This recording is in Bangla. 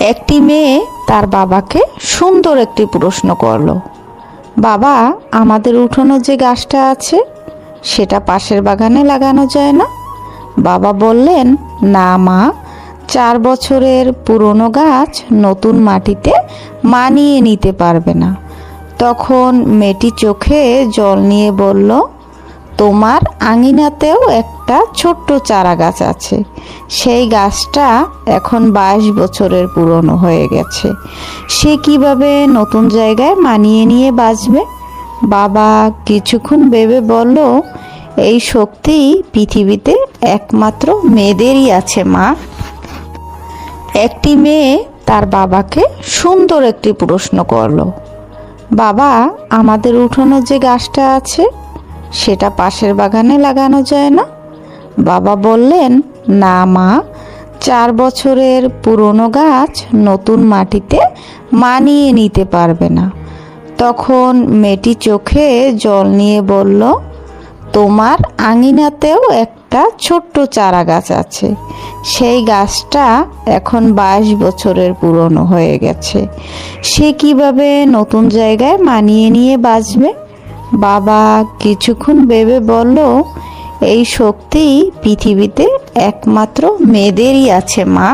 একটি মেয়ে তার বাবাকে সুন্দর একটি প্রশ্ন করল। বাবা, আমাদের উঠোনো যে গাছটা আছে, সেটা পাশের বাগানে লাগানো যায় না। বাবা বললেন, না মা, চার বছরের পুরনো গাছ নতুন মাটিতে মানিয়ে নিতে পারবে না। তখন মেয়েটি চোখে জল নিয়ে বলল তোমার আঙিনাতেও একটা ছোট্ট চারা গাছ আছে। সেই গাছটা এখন বাইশ বছরের পুরনো হয়ে গেছে। সে কীভাবে নতুন জায়গায় মানিয়ে নিয়ে বাঁচবে? বাবা কিছুক্ষণ ভেবে বলল, এই শক্তি পৃথিবীতে একমাত্র মেয়েদেরই আছে, মা। একটি মেয়ে তার বাবাকে সুন্দর একটি প্রশ্ন করল, বাবা, আমাদের উঠোনো যে গাছটা আছে সেটা পাশের বাগানে লাগানো যায় না। বাবা বললেন, না মা, চার বছরের পুরনো গাছ নতুন মাটিতে মানিয়ে নিতে পারবে না। তখন মেয়েটি চোখে জল নিয়ে বলল, তোমার আঙিনাতেও একটা ছোট্ট চারা গাছ আছে। সেই গাছটা এখন বাইশ বছরের পুরনো হয়ে গেছে। সে কীভাবে নতুন জায়গায় মানিয়ে নিয়ে বাঁচবে? বাবা কিছুক্ষণ ভেবে বলল এই শক্তি পৃথিবীতে একমাত্র মেয়েদেরই আছে মা।